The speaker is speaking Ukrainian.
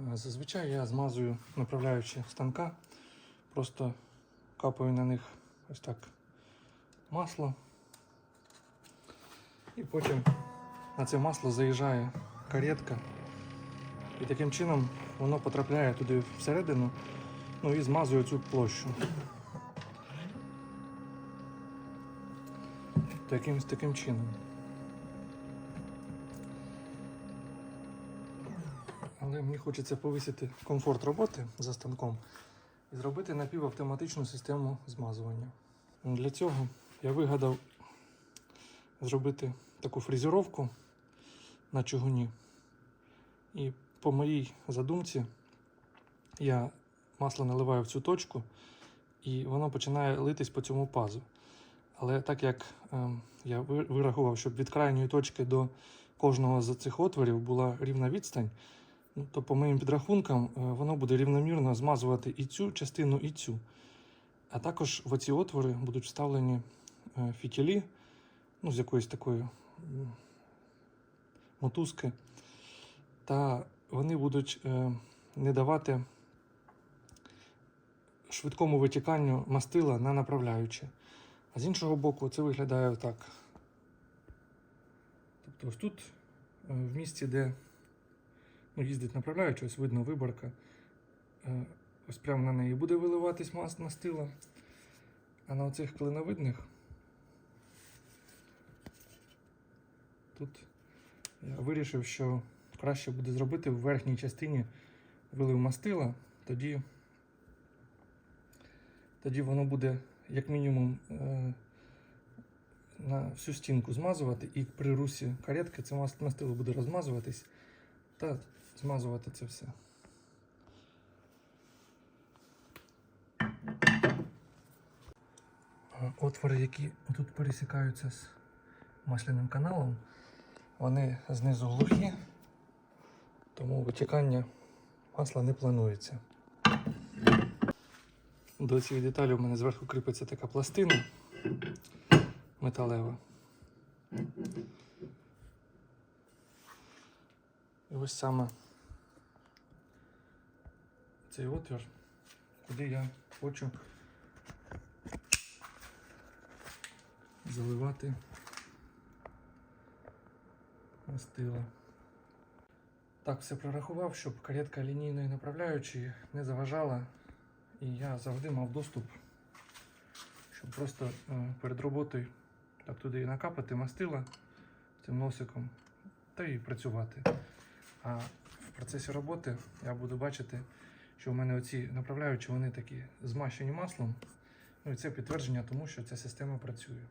Е, Зазвичай я змазую направляючи станка, просто капаю на них ось так масло. І потім на це масло заїжджає каретка. І таким чином воно потрапляє туди всередину ну і змазує цю площу. Таким, таким чином. Але мені хочеться повисити комфорт роботи за станком і зробити напівавтоматичну систему змазування. Для цього я вигадав зробити таку фрезеровку на чугуні. І по моїй задумці я масло наливаю в цю точку, і воно починає литись по цьому пазу. Але так як ем, я вирахував, щоб від крайньої точки до кожного з цих отворів була рівна відстань, то по моїм підрахункам е, воно буде рівномірно змазувати і цю частину, і цю. А також в оці отвори будуть вставлені е, фітілі, ну, з якоїсь такої мотузки. Та вони будуть е, не давати швидкому витіканню мастила на направляюче. А з іншого боку, це виглядає так. Тобто ось тут, в місці, де ну, їздить направляючий, ось видно виборка. Е, Ось прямо на неї буде виливатись мас- мастила. А на оцих клиновидних тут я вирішив, що краще буде зробити в верхній частині вилив мастила, тоді, тоді воно буде як мінімум е, на всю стінку змазувати, і при русі каретки це мас- мастило буде розмазуватись та змазувати це все. Е, Отвори, які тут пересікаються з масляним каналом, вони знизу глухі, тому витікання масла не планується. До цієї деталі у мене зверху кріпиться така пластина металева. І ось саме цей отвір, куди я хочу заливати мастила. Так, все прорахував, щоб каретка лінійної направляючої не заважала, і я завжди мав доступ, щоб просто е, перед роботою так туди і накапати мастила цим носиком та і працювати. А в процесі роботи я буду бачити, що в мене оці направляючі вони такі змащені маслом. Ну і це підтвердження тому, що ця система працює.